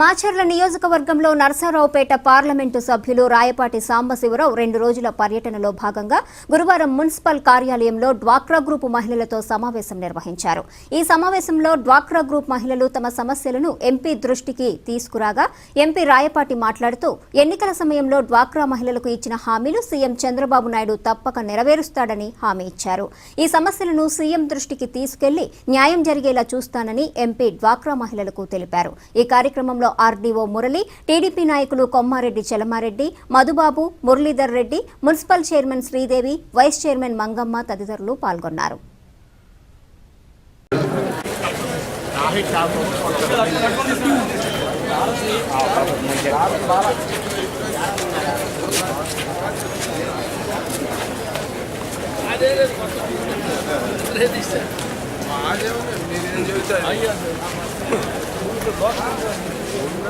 మాచర్ల నియోజకవర్గంలో నరసరావుపేట పార్లమెంటు సభ్యులు రాయపాటి సాంబశివరావు రెండు రోజుల పర్యటనలో భాగంగా గురువారం మున్సిపల్ కార్యాలయంలో డ్వాక్రా గ్రూపు మహిళలతో సమావేశం నిర్వహించారు. ఈ సమావేశంలో డ్వాక్రా గ్రూప్ మహిళలు తమ సమస్యలను ఎంపీ దృష్టికి తీసుకురాగా ఎంపీ రాయపాటి మాట్లాడుతూ ఎన్నికల సమయంలో డ్వాక్రా మహిళలకు ఇచ్చిన హామీలు సీఎం చంద్రబాబు నాయుడు తప్పక నెరవేరుస్తాడని హామీ ఇచ్చారు. ఈ సమస్యలను సీఎం దృష్టికి తీసుకెళ్ళి న్యాయం జరిగేలా చూస్తానని ఎంపీ డ్వాక్రా మహిళలకు తెలిపారు. ఈ కార్యక్రమంలో ఆర్డీఓ మురళి టీడీపీ నాయకులు Kommareddy Chalamareddy Madhubabu Muralidhar Reddy municipal chairman Sridevi vice chairman Mangamma తదితరులు పాల్గొన్నారు. మీరు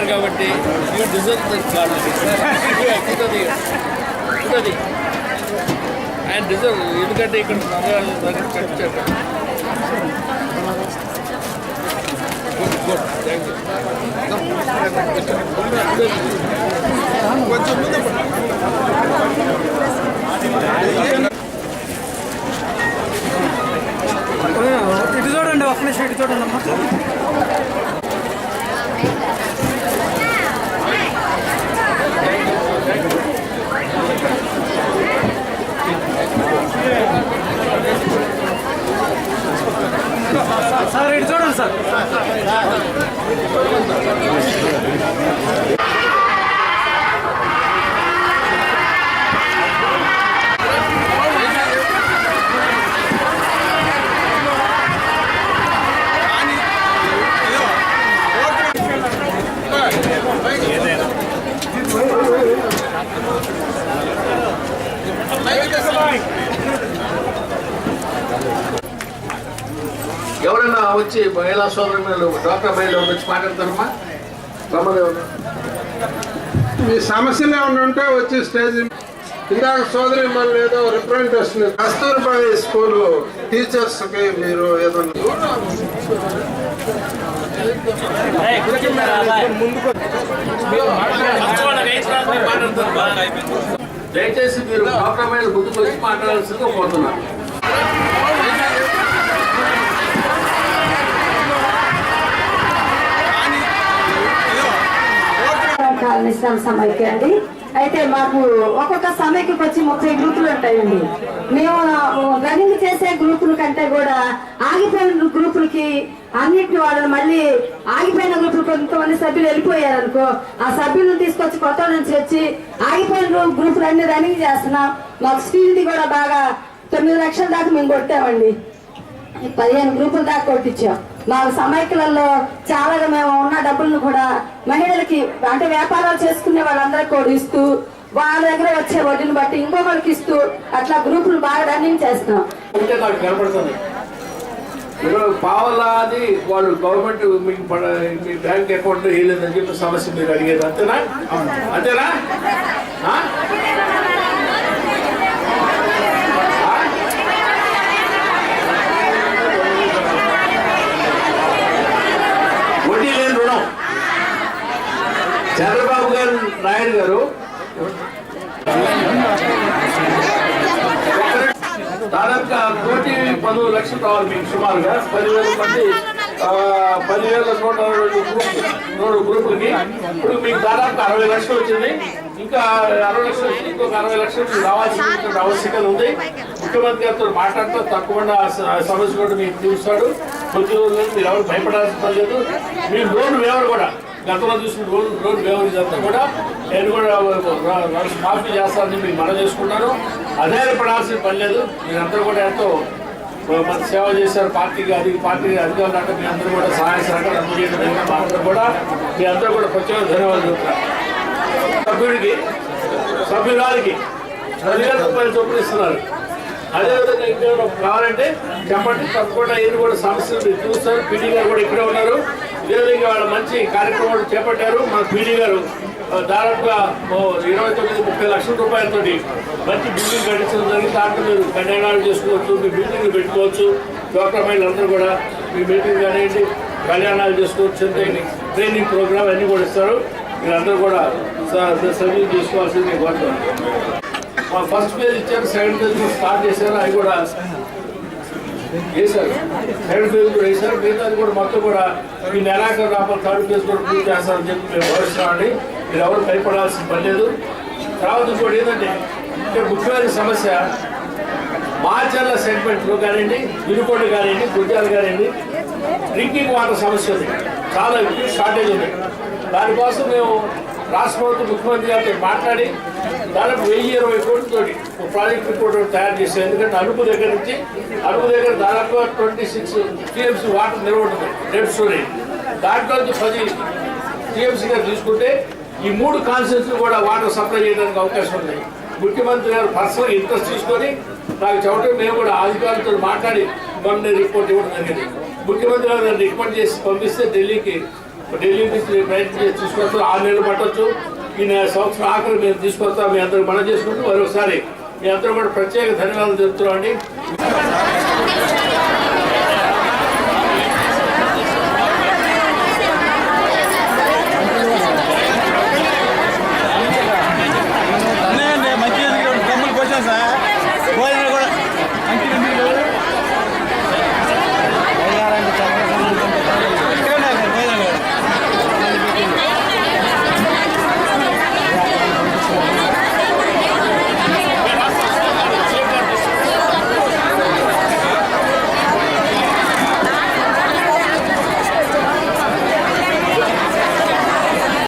ఇచ్చారు కాబట్టి యూ డిజర్వ్ కావాలి ఆయన డిజర్వ్ ఎందుకంటే ఇక్కడ నగరాలు దగ్గర గుడ్ గుడ్ థ్యాంక్ యూ ఇటు చూడండి ఒక్క నిమిషం ఇటు చూడండి అమ్మా సార్ ఇటు చూడండి సార్ ఎవరైనా వచ్చి మహిళా సోదరులు డాక్టర్ మహిళలు వచ్చి మాట్లాడతారమ్మా. రమ్మని ఎవరు మీ సమస్యలు ఏమైనా ఉంటే వచ్చి స్టేజ్ ఇందాక సోదరి మన ఏదో రిప్రజెంటేషన్ కస్తూర్బాయి స్కూల్ టీచర్స్కి మీరు ఏదన్నా దయచేసి మీరు డాక్టర్ మహిళలు ముందుకు వచ్చి మాట్లాడాల్సిందిగా కోరుతున్నాను. ఇస్లాం సమైక్య అండి. అయితే మాకు ఒక్కొక్క సమైక్యకి వచ్చి ముప్పై గ్రూపులు ఉంటాయండి. మేము రన్నింగ్ చేసే గ్రూపుల కంటే కూడా ఆగిపోయిన గ్రూపులకి అన్నింటిని వాళ్ళు మళ్ళీ ఆగిపోయిన గ్రూపులు కొంతమంది సభ్యులు వెళ్ళిపోయారు అనుకో ఆ సభ్యులను తీసుకొచ్చి కొత్త నుంచి వచ్చి ఆగిపోయిన గ్రూపులు అన్ని రన్నింగ్ చేస్తున్నాం. మాకు స్పీడ్ కూడా బాగా తొమ్మిది లక్షల దాకా మేము కొట్టామండి. పదిహేను గ్రూపులు దాకా కొట్టించాం. మా సమైక్యలలో చాలా మేము ఉన్న డబ్బులను కూడా మహిళలకి అంటే వ్యాపారాలు చేసుకునే వాళ్ళందరికీ కూడా ఇస్తూ వాళ్ళ దగ్గర వచ్చే వడ్డీని బట్టి ఇంకొకరికి ఇస్తూ అట్లా గ్రూపులు బాగా రన్నింగ్ చేస్తున్నాం. కనపడుతుంది. పావలాది వాళ్ళు గవర్నమెంట్ మీకు మీ బ్యాంక్ అకౌంట్ వేయలేదని చెప్పి సమస్య మీరు అడిగేది అంతేనా? అంతేనా ఆ? ఆ? వడ్డీ లేని రుణం చంద్రబాబు గారు నాయుడు గారు. దాదాపుగా కోటి పదమూడు లక్షలు కావాలి మీకు సుమారుగా. పదివేల మంది పదివేల నూట రెండు గ్రూప్ గ్రూపులకి. ఇప్పుడు మీకు దాదాపు అరవై లక్షలు వచ్చింది. ఇంకా అరవై లక్షలు వచ్చింది ఇంకొక అరవై లక్షలు మీకు రావాల్సినటువంటి ఆవశ్యకత ఉంది. ముఖ్యమంత్రి గారితో మాట్లాడుతూ తప్పకుండా సమస్య కూడా మీకు తీరుస్తాడు. కొద్ది రోజుల్లో మీరు ఎవరు భయపడాల్సిన లేదు. మీ లోన్ వేవరు కూడా గతంలో చూసిన లోన్ లోన్ వేవరు అంతా కూడా. నేను కూడా మాఫీ చేస్తానని మీకు మనం చేసుకుంటాను. అధైర్యపడాల్సిన పని లేదు. మీరందరూ కూడా ఎంతో మన సేవ చేశారు. పార్టీకి అది పార్టీ అధికారులు అంటే మీ అందరూ కూడా సహాయ సహకారం అందజేయడం మా అందరూ కూడా మీ అందరూ కూడా ప్రత్యేక ధన్యవాదాలు చెప్తారు సభ్యుడికి సభ్యురాలికి పదివేల రూపాయలు చొప్పున ఇస్తున్నారు. అదేవిధంగా ఇంకేమైనా కావాలంటే చెప్పండి. తప్పకుండా ఏది కూడా సమస్యలు చూస్తారు. పీడీ గారు కూడా ఇక్కడే ఉన్నారు. ఇదేవిధంగా వాళ్ళ మంచి కార్యక్రమాలు చేపట్టారు. మా పీడీ గారు దాదాపుగా ఇరవై తొమ్మిది ముప్పై లక్షల రూపాయలతో మంచి బిల్డింగ్ కట్టించడం జరిగింది. దాంట్లో మీరు కళ్యాణాలు చేసుకోవచ్చు మీ బిల్డింగ్ పెట్టుకోవచ్చు. డాక్టర్ మహిళలందరూ కూడా మీ బిల్డింగ్ కానివ్వండి కళ్యాణాలు చేసుకోవచ్చు అంటే ట్రైనింగ్ ప్రోగ్రామ్ అన్నీ కూడా ఇస్తారు. మీరందరూ కూడా సర్వీస్ చేసుకోవాల్సింది కోరుతున్నాను. మా ఫస్ట్ పేజ్ ఇచ్చారు సెకండ్ పేజ్ స్టార్ట్ చేశారు. అవి కూడా వేశారు సెకండ్ పేజ్ కూడా వేశారు మిగతాది కూడా మొత్తం కూడా ఈ నెలాఖరు రాబోయే థర్డ్ ఫేజ్ కూడా పూర్తి చేస్తారని చెప్పి మేము భావిస్తున్నామండి మీరు ఎవరు భయపడాల్సిన పని లేదు. తర్వాత ఇంకోటి ఏంటంటే ఇక్కడ ముఖ్యమైన సమస్య మాచర్ల సెగ్మెంట్లో కానివ్వండి వినుకొండ కానివ్వండి గుజ్జాలు కానివ్వండి డ్రింకింగ్ వాటర్ సమస్య ఉంది. చాలా షార్టేజ్ ఉంది. దానికోసం మేము రాష్ట్ర ప్రభుత్వం ముఖ్యమంత్రి గారితో మాట్లాడి దాదాపు వెయ్యి ఇరవై కోట్లతో ప్రాజెక్ట్ రిపోర్ట్ తయారు చేశారు. ఎందుకంటే అరుపు దగ్గర నుంచి అరుపు దగ్గర దాదాపు ట్వంటీ సిక్స్ టీఎంసీ వాటర్ నిల్వ ఉంటుంది డెడ్ స్టోరేజ్ దాంట్లో పది టీఎంసీగా తీసుకుంటే ఈ మూడు కాన్సెన్స్ కూడా వాటర్ సప్లై చేయడానికి అవకాశం ఉంది. ముఖ్యమంత్రి గారు పర్సనల్ ఇంట్రెస్ట్ తీసుకొని నాకు చెప్పడం మేము కూడా అధికారులతో మాట్లాడి మొన్న రిపోర్ట్ ఇవ్వడం జరిగింది. ముఖ్యమంత్రి గారు రికమెండ్ చేసి పంపిస్తే ఢిల్లీకి ఢిల్లీ నుంచి ప్రయత్నం చేసి తీసుకొస్తాం ఆరు నెలలు పట్టొచ్చు. ఈ సంవత్సరం ఆఖరి మేము తీసుకొస్తాం మీ అందరూ మనం చేసుకుంటూ మరొకసారి మీ అందరూ కూడా ప్రత్యేక ధన్యవాదాలు చెప్తున్నాం అండి. సార్.